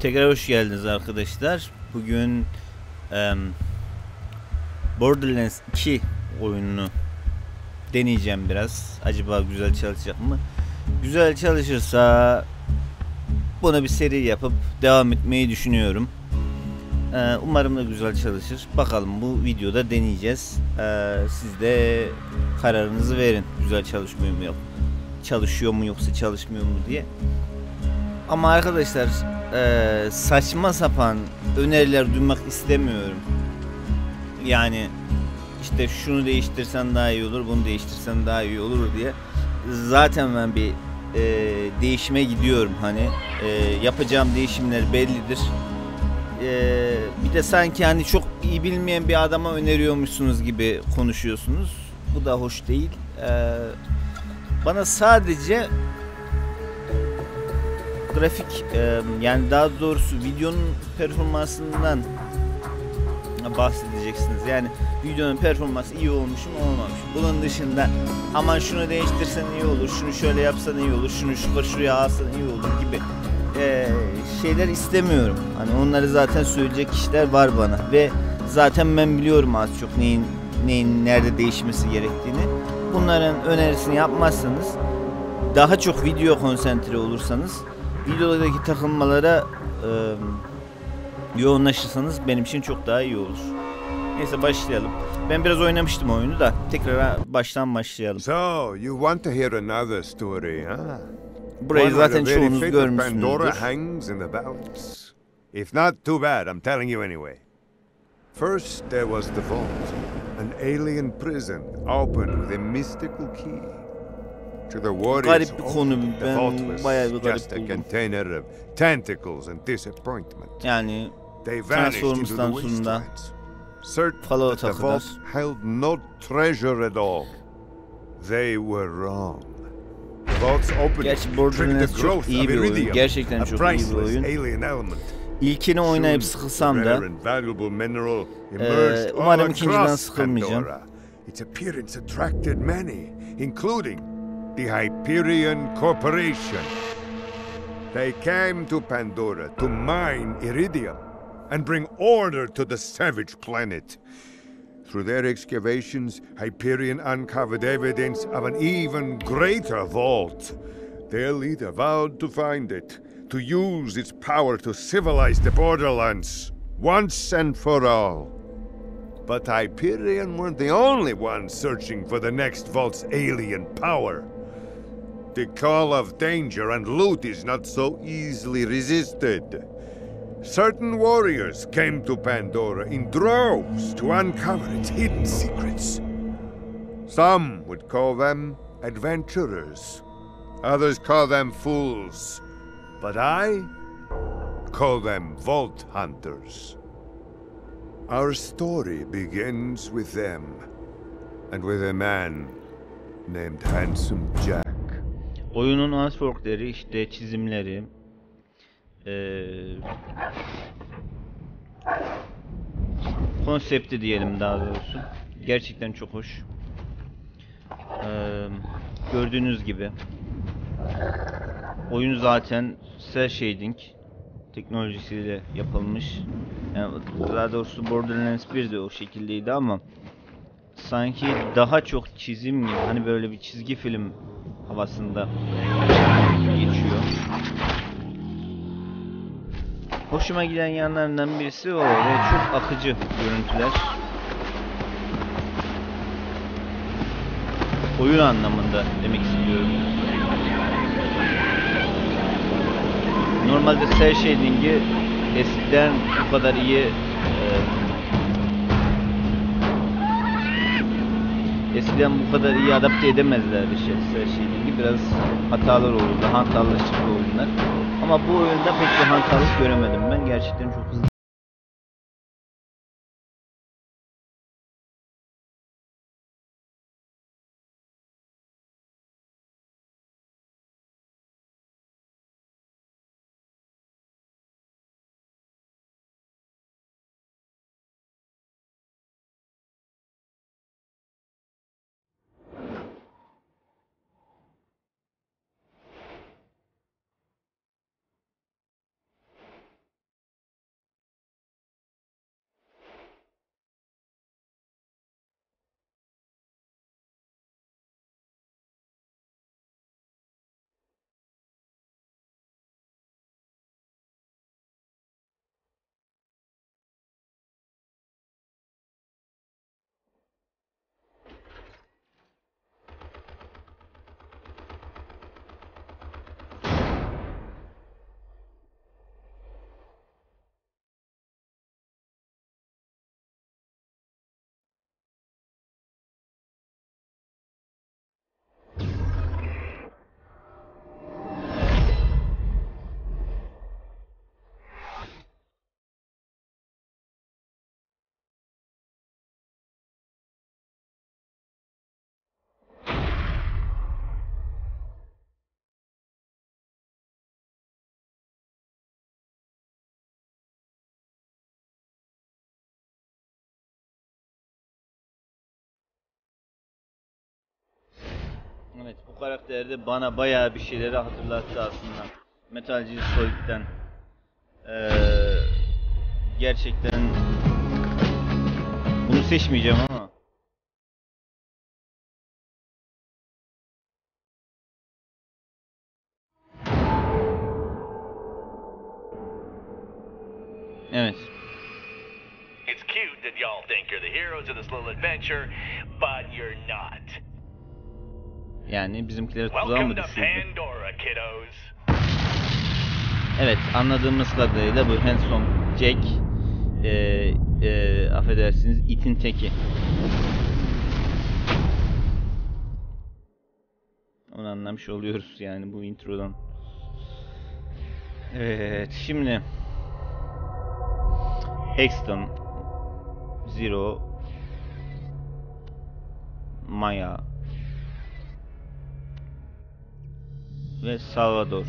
Tekrar hoş geldiniz arkadaşlar. Bugün em, Borderlands 2 oyununu deneyeceğim biraz. Acaba güzel çalışacak mı? Güzel çalışırsa buna bir seri yapıp devam etmeyi düşünüyorum. Ee, umarım da güzel çalışır. Bakalım bu videoda deneyeceğiz. Ee, siz de kararınızı verin. Güzel çalışmıyor mu yok? Çalışıyor mu yoksa çalışmıyor mu diye. Ama arkadaşlar eee, saçma sapan öneriler duymak istemiyorum. Yani işte şunu değiştirsen daha iyi olur, bunu değiştirsen daha iyi olur diye. Zaten ben bir eee, değişime gidiyorum hani Eee, yapacağım değişimler bellidir. Eee, bir de sanki hani çok iyi bilmeyen bir adama öneriyormuşsunuz gibi konuşuyorsunuz. Bu da hoş değil. Eee, bana sadece grafik e, yani daha doğrusu videonun performansından bahsedeceksiniz. Yani videonun performansı iyi olmuş mu olmamış. mı? Bunun dışında aman şunu değiştirsen iyi olur, şunu şöyle yapsan iyi olur, şunu şu şuraya alsan iyi olur gibi e, şeyler istemiyorum. Hani onları zaten söyleyecek kişiler var bana ve zaten ben biliyorum az çok neyin neyin nerede değişmesi gerektiğini. Bunların önerisini yapmazsanız daha çok video konsantre olursanız videodaki takılmalara e, yoğunlaşırsanız benim için çok daha iyi olur. Neyse başlayalım. Ben biraz oynamıştım oyunu da tekrar baştan başlayalım. So, you want to hear another story, huh? Burayı zaten çoğunuz görmüşsünüzdür. If not, too bad, I'm telling you anyway. First, there was the vault, an alien prison opened with a mystical key. Garip bir konu, ben bayağı bir garip buldum. Yani Transformers'tan certain Fallout'a kadar. held no treasure at all. They were wrong. The vault's opening Gerçi Borderlands çok iyi bir oyun. Gerçekten çok iyi bir oyun. İlkini oynayıp sıkılsam da emerged umarım ikinciden sıkılmayacağım. Its appearance attracted many, including the Hyperion Corporation. They came to Pandora to mine iridium and bring order to the savage planet. Through their excavations, Hyperion uncovered evidence of an even greater vault. Their leader vowed to find it, to use its power to civilize the borderlands, once and for all. But Hyperion weren't the only ones searching for the next vault's alien power. The call of danger and loot is not so easily resisted. Certain warriors came to Pandora in droves to uncover its hidden secrets. Some would call them adventurers, others call them fools, but I call them vault hunters. Our story begins with them, and with a man named Handsome Jack. Oyunun artworkleri işte çizimleri eee, konsepti diyelim daha doğrusu. Gerçekten çok hoş. Eee, gördüğünüz gibi oyun zaten cel shading teknolojisiyle yapılmış. Yani daha doğrusu Borderlands 1 de o şekildeydi ama sanki daha çok çizim gibi hani böyle bir çizgi film havasında geçiyor. Hoşuma giden yanlarından birisi o ve çok akıcı görüntüler. Oyun anlamında demek istiyorum. Normalde cel shading'i eskiden bu kadar iyi e, eskiden bu kadar iyi adapte edemezlerdi şey, cel shading'i biraz hatalar olurdu, hantallık çıktı oyunlar. Ama bu oyunda pek bir hantallık göremedim ben. Gerçekten çok hızlı Evet bu karakter de bana bayağı bir şeyleri hatırlattı aslında. Metal Gear Solid'den. Ee, gerçekten bunu seçmeyeceğim ama. Evet. It's cute that y'all think you're the heroes of this little adventure, but you're not. Yani bizimkileri tuzağa mı düşürdü? Evet anladığımız kadarıyla bu handsome Jack e, e, affedersiniz itin teki. Onu anlamış oluyoruz yani bu introdan. Evet şimdi Hexton Zero Maya ve Salvador.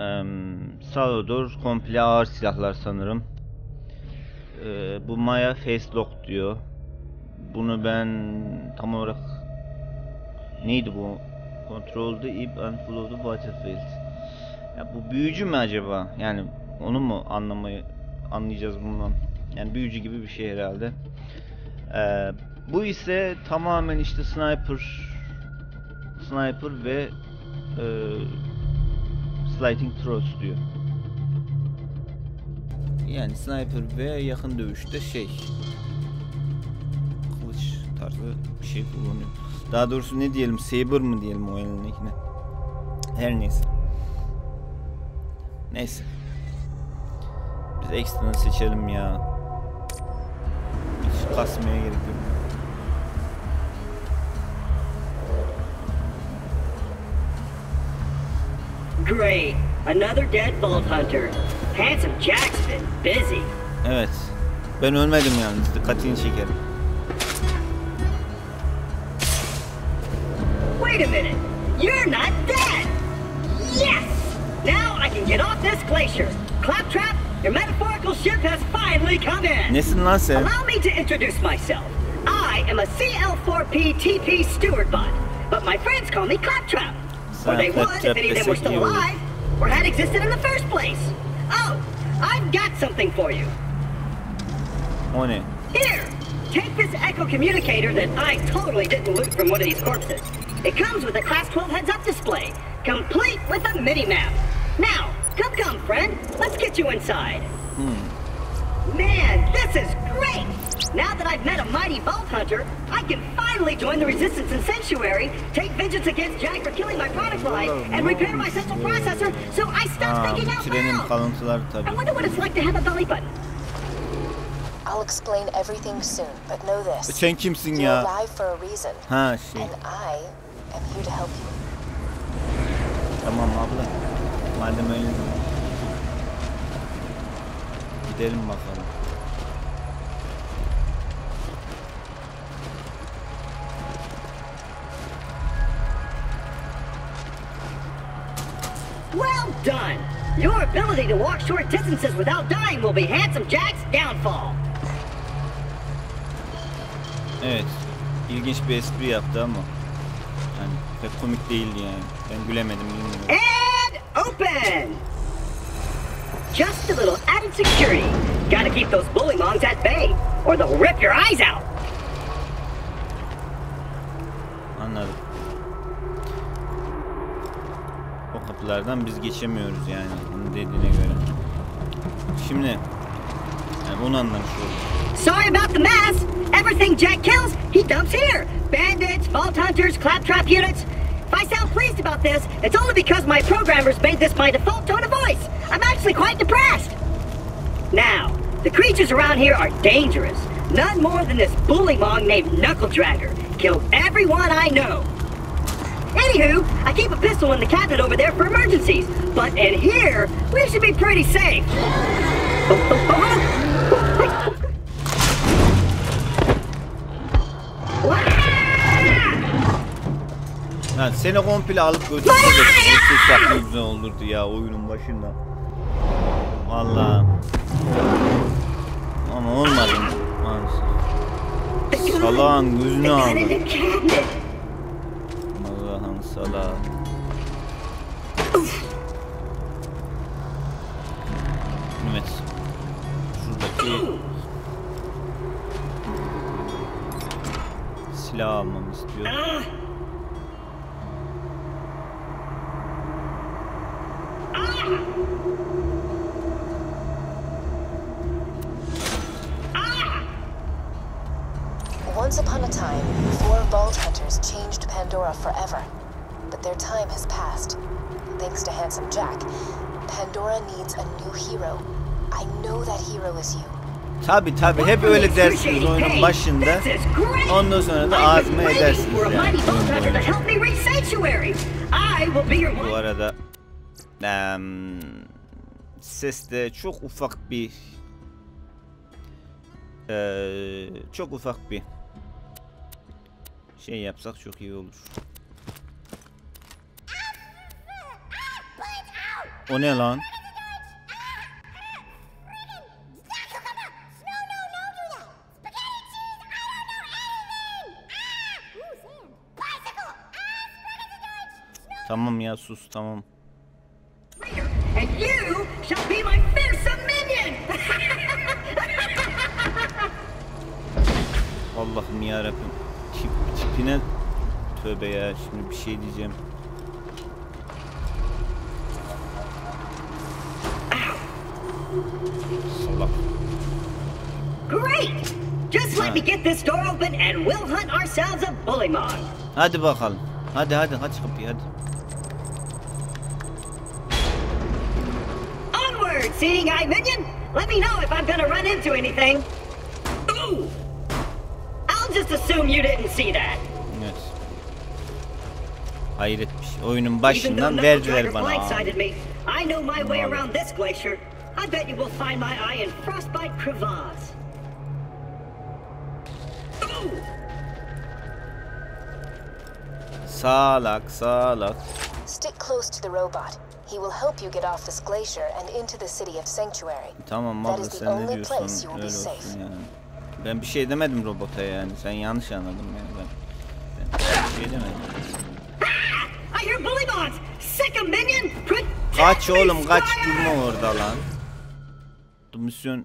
Em, Salvador komple ağır silahlar sanırım. Ee, bu Maya face lock diyor. Bunu ben tam olarak neydi bu? Control the ip and follow the battlefield. Ya bu büyücü mü acaba? Yani onu mu anlamayı anlayacağız bundan? Yani büyücü gibi bir şey herhalde. Ee, bu ise tamamen işte sniper sniper ve e, sliding throws diyor. Yani sniper ve yakın dövüşte şey kılıç tarzı bir şey kullanıyor. Daha doğrusu ne diyelim saber mı diyelim o elindekine. Her neyse. Neyse. Biz ekstranı seçelim ya. Hiç kasmaya gerek yok. Great. Another dead Vault Hunter. Handsome Jack's been busy. Evet. Ben ölmedim yalnız. Dikkatini çekerim. Wait a minute. You're not dead. Yes! Now I can get off this glacier. Claptrap, your metaphorical ship has finally come in. Nesin lan sen? Allow me to introduce myself. I am a CL4P TP steward bot, but my friends call me Claptrap. Or they would if any of them were still alive, or had existed in the first place. Oh, I've got something for you. O ne? Here, take this echo communicator that I totally didn't loot from one of these corpses. It comes with a Class 12 heads-up display, complete with a mini-map. Now, come, come, friend. Let's get you inside. Hmm. Man, this is great! Now that I've met a mighty Vault Hunter, I can finally join the Resistance in Sanctuary, take vengeance against Jack for killing my product line, and repair my central processor so I stop Aa, thinking out loud. I wonder what it's like to have a belly button. I'll explain everything soon, but know this. Sen kimsin You're ya? alive for a reason, Ha şey. and I am here to help you. Tamam abla. Madem öyle. Gidelim bakalım. Well done! Your ability to walk short distances without dying will be Handsome Jack's downfall. Evet. İlginç bir espri yaptı ama. Yani pek komik değildi yani. Ben gülemedim bilmiyorum. And open! Just a little added security. Gotta keep those bullymongs at bay, or they'll rip your eyes out. Biz geçemiyoruz yani. Dediğine göre. Şimdi. Yani bunu anlamış olduk. Sorry about the mess. Everything Jack kills, he dumps here. Bandits, vault hunters, claptrap units. If I sound pleased about this, it's only because my programmers made this my default tone of voice. I'm actually quite depressed. Now, the creatures around here are dangerous. None more than this bullymong named Knuckle Dragger. Killed everyone I know. Anywho, I keep a pistol in the cabinet over there for emergencies. But in here, we should be pretty safe. Ha, seni komple alıp ses yapma güzel olurdu ya oyunun başında. Vallahi. Ama olmadı maalesef. Salağın gözünü aldı. Şuradaki silah almamı. Once upon a time, four bald Hunters changed Pandora forever. But their time has passed. Thanks to Handsome Jack, Pandora needs a new hero. I know that hero is you. Tabi tabi hep öyle dersiniz oyunun başında. Ondan sonra da ağzıma edersiniz yani. Bu arada em, seste çok ufak bir eee, çok ufak bir şey yapsak çok iyi olur. O ne lan? Tamam ya sus tamam. Allah'ım ya Rabbim. Tip, tipine tövbe ya şimdi bir şey diyeceğim. Salak. Great! Just let me get this door open and we'll hunt ourselves a bullymon. Hadi bakalım. Hadi hadi aç kapıyı hadi. Onward, seeing eye minion! Let me know if I'm gonna run into anything. Ooh! I'll just assume you didn't see that. Evet. Hayret bir şey. Oyunun Even though başından Knuckle verdiler bana. blindsided me, I know my way around this glacier. I bet you will find my eye in Frostbite Crevasse. Salak salak. Stick close to the robot. He will help you get off this glacier and into the city of Sanctuary. Tamam That abla is the sen ne only place diyorsan you will öyle be olsun safe. yani. Ben bir şey demedim robota yani. Sen yanlış anladın yani. Ben, ben bir şey demedim. I hear bullymons! Sick a minion! Protect Kaç oğlum kaç durma orada lan. Bu misyon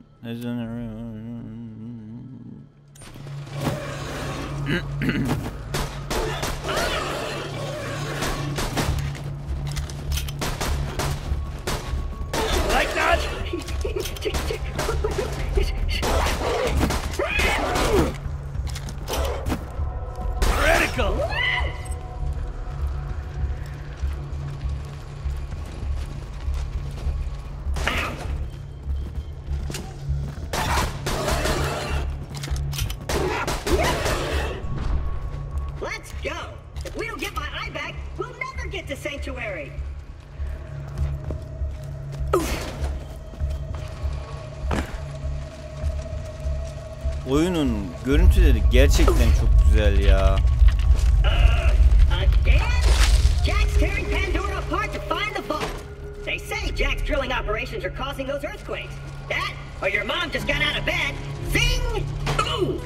Like that? Critical! Görüntüleri gerçekten çok güzel ya. Uh, Again? Jack's tearing Pandora apart to find the vault. They say Jack's drilling operations are causing those earthquakes. That, or your mom just got out of bed. Zing! Ooh!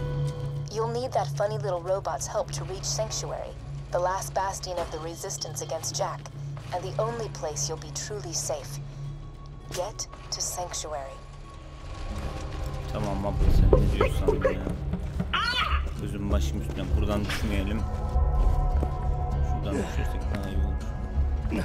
You'll need that funny little robot's help to reach Sanctuary, the last bastion of the resistance against Jack, and the only place you'll be truly safe. Get to Sanctuary. Tamam abla sen ne diyorsan ya. Gözüm başım üstüne buradan düşmeyelim. Şuradan düşersek daha iyi olur.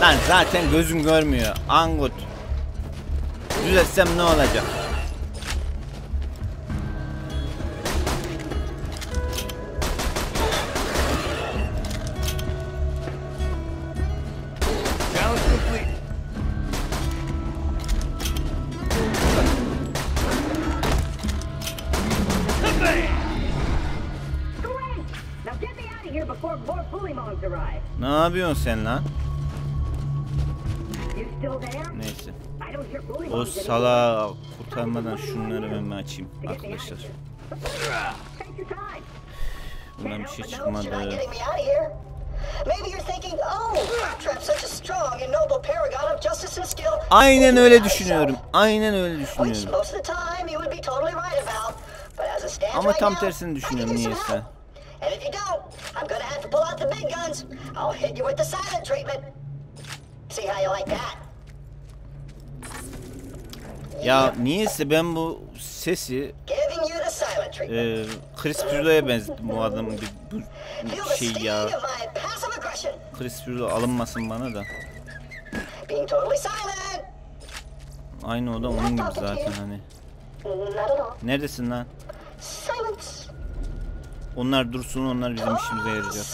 Lan zaten gözüm görmüyor. Angut. Düzeltsem ne olacak? Ne yapıyorsun sen lan? Neyse. O sala kurtarmadan şunları ben bir açayım arkadaşlar. Bundan bir şey çıkmadı. oh. Aynen öyle düşünüyorum. Aynen öyle düşünüyorum. Ama tam tersini düşünüyorum niyeyse. I'm gonna have to pull out the big guns. I'll hit you with the silent treatment. See how you like that? Ya niyeyse ben bu sesi e, Chris Piro'ya benzettim bu adamın bir bu şey ya. Chris Piro alınmasın bana da. Aynı o da onun gibi zaten hani. Neredesin lan? Silence. Onlar dursun onlar bizim işimize yarayacak.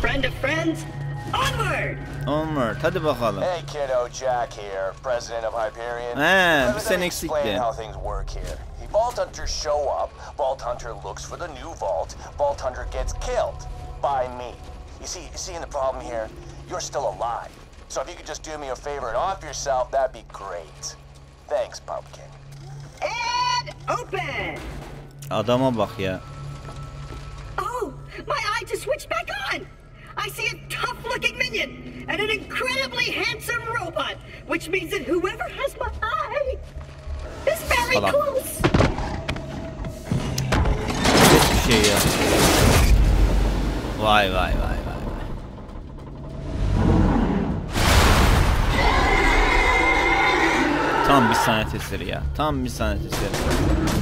Friend of friends. Onward! Onward hadi bakalım. Hey kiddo, Jack here, president of Hyperion. He, bir sen explain eksiktin. how things work here. The Vault Hunters show up, Vault Hunter looks for the new vault, Vault Hunter gets killed by me. You see, you seeing the problem here? You're still alive. So if you could just do me a favor and off yourself, that'd be great. Thanks, Pumpkin. And open! Adama bak ya. Oh, my eye just switched back on! I see a tough looking minion and an incredibly handsome robot, which means that whoever has my eye is very Salak. close. Hiçbir şey ya. Vay vay vay Tam bir sanat eseri ya. Tam bir sanat eseri.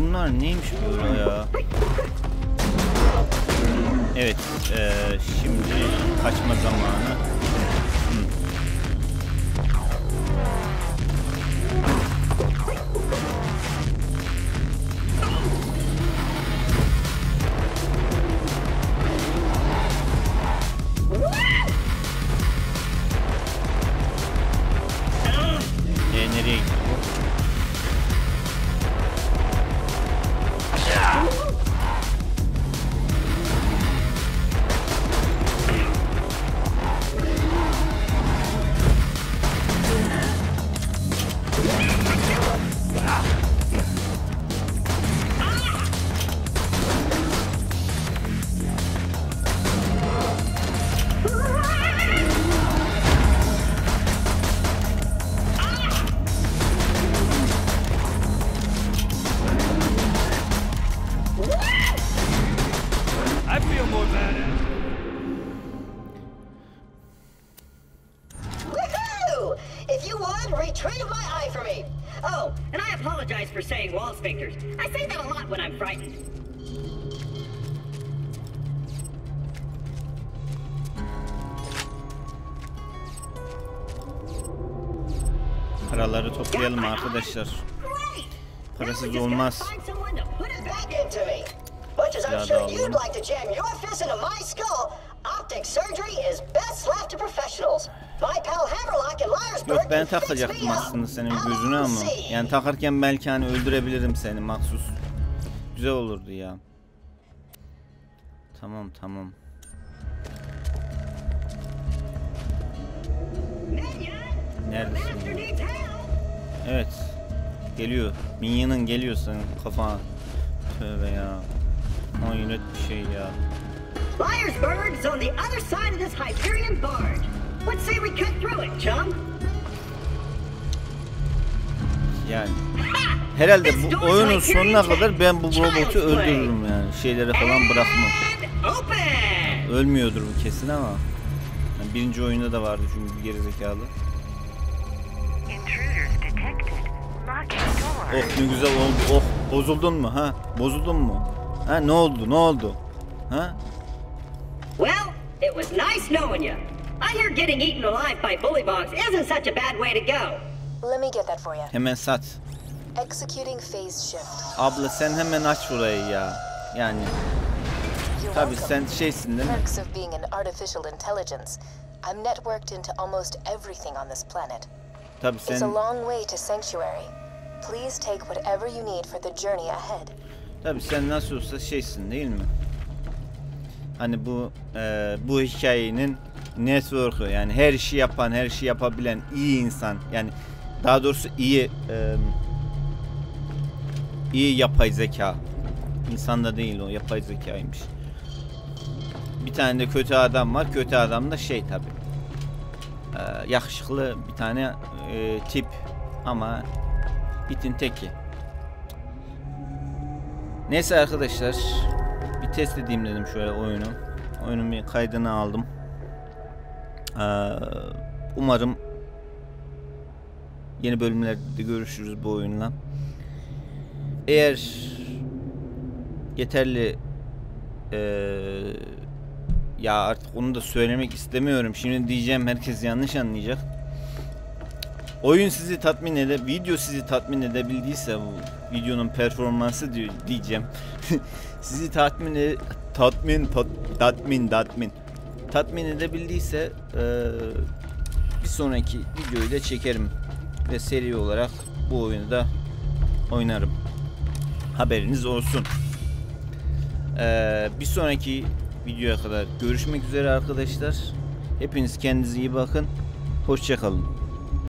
Bunlar neymiş böyle ya? Evet, eee, şimdi kaçma zamanı. Professionals. My pal Hammerlock in Liarsburg Yok ben takacaktım aslında senin gözüne ama. Yani takarken belki hani öldürebilirim seni mahsus. Güzel olurdu ya. Tamam tamam. Neredesin? Evet. Geliyor. Minyonun geliyor senin kafana. Tövbe ya. Hayret bir şey ya. Liarsburg is on the other side of this Hyperion barge. Let's say we cut through it, chum. Yani. Herhalde bu oyunun sonuna kadar ben bu robotu öldürürüm yani. Şeylere falan bırakmam. Ölmüyordur bu kesin ama. Yani birinci oyunda da vardı çünkü bir gerizekalı. Oh ne güzel oldu. Oh bozuldun mu ha? Bozuldun mu? Ha ne oldu? Ne oldu? Ha? Well, it was nice knowing you. I hear getting eaten alive by bullymongs isn't such a bad way to go. Let me get that for you. Hemen sat. Executing phase shift. Abla sen hemen aç burayı ya. Yani welcome. sen şeysin değil mi? Perks of being an artificial intelligence. I'm networked into almost everything on this planet. Tabii It's a sen long way to Sanctuary. Please take whatever you need for the journey ahead. tabii sen nasıl olsa şeysin değil mi? Hani bu e, bu hikayenin network'ü yani her işi yapan, her işi yapabilen iyi insan. Yani daha doğrusu iyi e, iyi yapay zeka. İnsan da değil o yapay zekaymış. Bir tane de kötü adam var. Kötü adam da şey tabi. yakışıklı bir tane e, tip ama itin teki. Neyse arkadaşlar bir test edeyim dedim şöyle oyunu. Oyunun bir kaydını aldım. Ee, umarım yeni bölümlerde görüşürüz bu oyunla. Eğer yeterli eee, ya artık onu da söylemek istemiyorum. Şimdi diyeceğim herkes yanlış anlayacak. Oyun sizi tatmin ede, video sizi tatmin edebildiyse bu videonun performansı diyeceğim. sizi tatmin e- tatmin tat, tatmin tatmin tatmin edebildiyse eee, bir sonraki videoyu da çekerim ve seri olarak bu oyunu da oynarım. Haberiniz olsun. Ee, bir sonraki videoya kadar görüşmek üzere arkadaşlar. Hepiniz kendinize iyi bakın. Hoşçakalın.